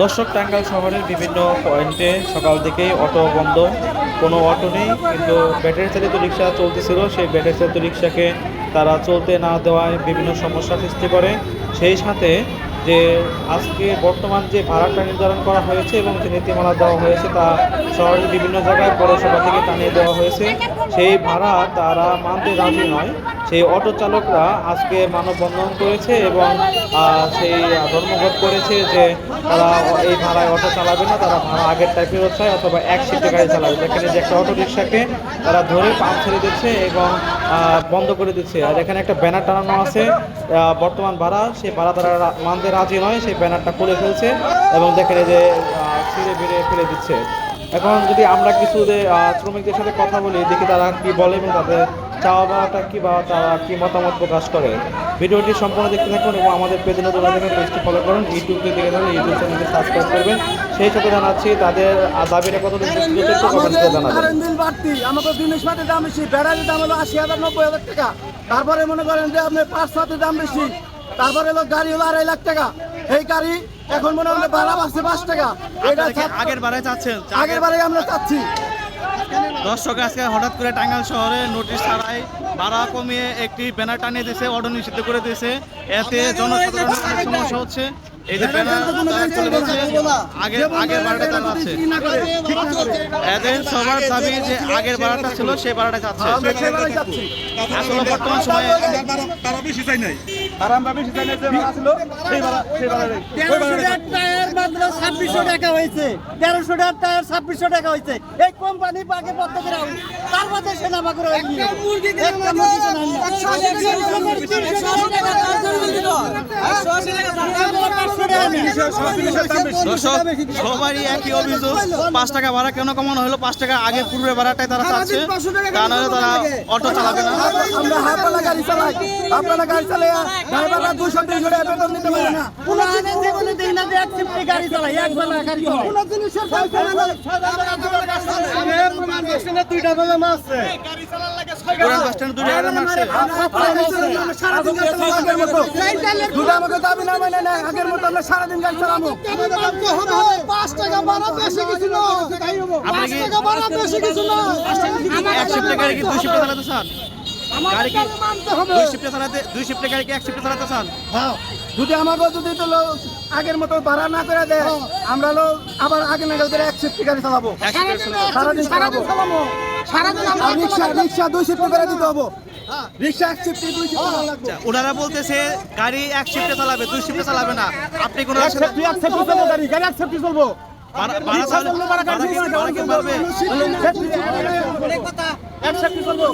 দর্শক টাঙ্গাইল শহরের বিভিন্ন পয়েন্টে সকাল থেকেই অটো বন্ধ। কোনো অটো নেই, কিন্তু ব্যাটারি চালিত রিক্সা চলতেছিল। সেই ব্যাটারি চালিত রিক্সাকে তারা চলতে না দেওয়ায় বিভিন্ন সমস্যা সৃষ্টি করে। সেই সাথে যে আজকে বর্তমান যে ভাড়াটা নির্ধারণ করা হয়েছে এবং যে নীতিমালা দেওয়া হয়েছে তা শহরের বিভিন্ন জায়গায় পৌরসভা থেকে টানিয়ে দেওয়া হয়েছে। সেই ভাড়া তারা মানতে রাজি নয়। সেই অটো চালকরা আজকে মানববন্ধন করেছে এবং সেই ধর্মঘট করেছে যে তারা এই ভাড়ায় অটো চালাবে না, তারা ভাড়া আগেরটাই ফেরত চায় অথবা এক শিফটে গাড়ি চালাবে। যেখানে যে একটা অটো রিক্সাকে তারা ধরে পাম্প ছেড়ে দিচ্ছে এবং বন্ধ করে দিচ্ছে। আর এখানে একটা ব্যানার টানানো আছে বর্তমান ভাড়া সেই ভাড়া তারা মানতে রাজি নয়, সেই ব্যানারটা খুলে ফেলছে এবং দেখেন যে ছিঁড়ে বেড়ে ফেলে দিচ্ছে। এখন যদি আমরা কিছু শ্রমিকদের সাথে কথা বলি, দেখি তারা কি বলে এবং তাদের চাওয়া পাওয়াটা কি বা তারা কি মতামত প্রকাশ করে? ভিডিওটি সম্পূর্ণ দেখতে থাকুন এবং আমাদের পেজে নতুন দেখেন পেজটি ফলো করুন। ইউটিউবে দেখে থাকলে ইউটিউব চ্যানেলটি সাবস্ক্রাইব করবেন। সেই সাথে জানাচ্ছি তাদের দাবিটা কত জানাবেন। কারেন্ট বিল বাড়তি দাম বেশি বেড়ালির দাম হলো আশি হাজার নব্বই হাজার টাকা। তারপরে মনে করেন যে আপনি পাঁচ সাতের দাম বেশি তারপরে হলো গাড়ি হলো আড়াই লাখ টাকা। এই গাড়ি এখন মনে হলে ভাড়া বাড়ছে পাঁচ টাকা। এটা আগের বারে চাচ্ছেন আগের বারে আমরা চাচ্ছি। দর্শক আজকে হঠাৎ করে টাঙ্গাইল শহরে নোটিশ ছাড়াই ভাড়া কমিয়ে একটি ব্যানার টানিয়ে দিয়েছে অটো নিষিদ্ধ করে দিয়েছে। এতে জনসাধারণের অনেক সমস্যা হচ্ছে। এই যে আগের ভাড়াটা তারা যাচ্ছে এদের সবার দাবি যে আগের ভাড়াটা ছিল সেই ভাড়াটা যাচ্ছে আমরা আসলে বর্তমান সময়ে তারা বেশি চাই নাই। আর আমরা বেশি চাই না যে ভাড়া ছিল সেই ভাড়া সেই ভাড়া ছাব্বিশশো টাকা হয়েছে তেরোশো টায়ার ছাব্বিশশো টাকা হয়েছে। এই কোম্পানি পাকে পত্র আউট। তার মধ্যে সেনা সবারই একই অভিযোগ। পাঁচ টাকা ভাড়া কেন কমানো হলো? পাঁচ টাকা আগের পূর্বে ভাড়াটাই তারা চাচ্ছে। তা নাহলে তারা অটো চালাবে না। আমরা হাফালা গাড়ি চালাই। হাফালা গাড়ি চালাই ড্রাইভাররা দুশো তিনশো টাকা বেতন দিতে পারে না। সিফটি গাড়ি চালাই এক বেলা গাড়ি চালাই। কোনো জিনিসের দুইটা বেলা মারছে পুরান বাস স্ট্যান্ড দুটো গাড়ি মারছে সারাদিন গাড়ি চালাবো আগের মতো দুটো আমাকে দাবি না মানে না আগের মতো আমরা সারাদিন গাড়ি চালাবো। পাঁচ টাকা ভাড়া বেশি কিছু না আপনি টাকা ভাড়া বেশি কিছু না এক গাড়ি কি দুই শিফটে চালাতে চান? গাড়ি কি মানতে হবে দুই শিফটে চালাতে দুই শিফটে গাড়ি কি এক শিফটে চালাতে চান যদি আমাকে যদি তো আগের মতো ভাড়া না করে দেয় আমরা আবার আগে করে এক শিফট গাড়ি চালাবো সারাদিন চালাবো সারাদিন আমরা রিক্সা রিক্সা দুই শিফট করে দিতে হব রিক্সা এক শিফট দুই শিফট করা লাগবে আচ্ছা, ওনারা বলতেছে গাড়ি এক শিফটে চালাবে দুই শিফটে চালাবে না আপনি কোনো এক শিফট এক শিফট চলবো গাড়ি গাড়ি এক শিফট চলবো ভাড়া ভাড়া কি- ভাড়া এক শিফট চলবো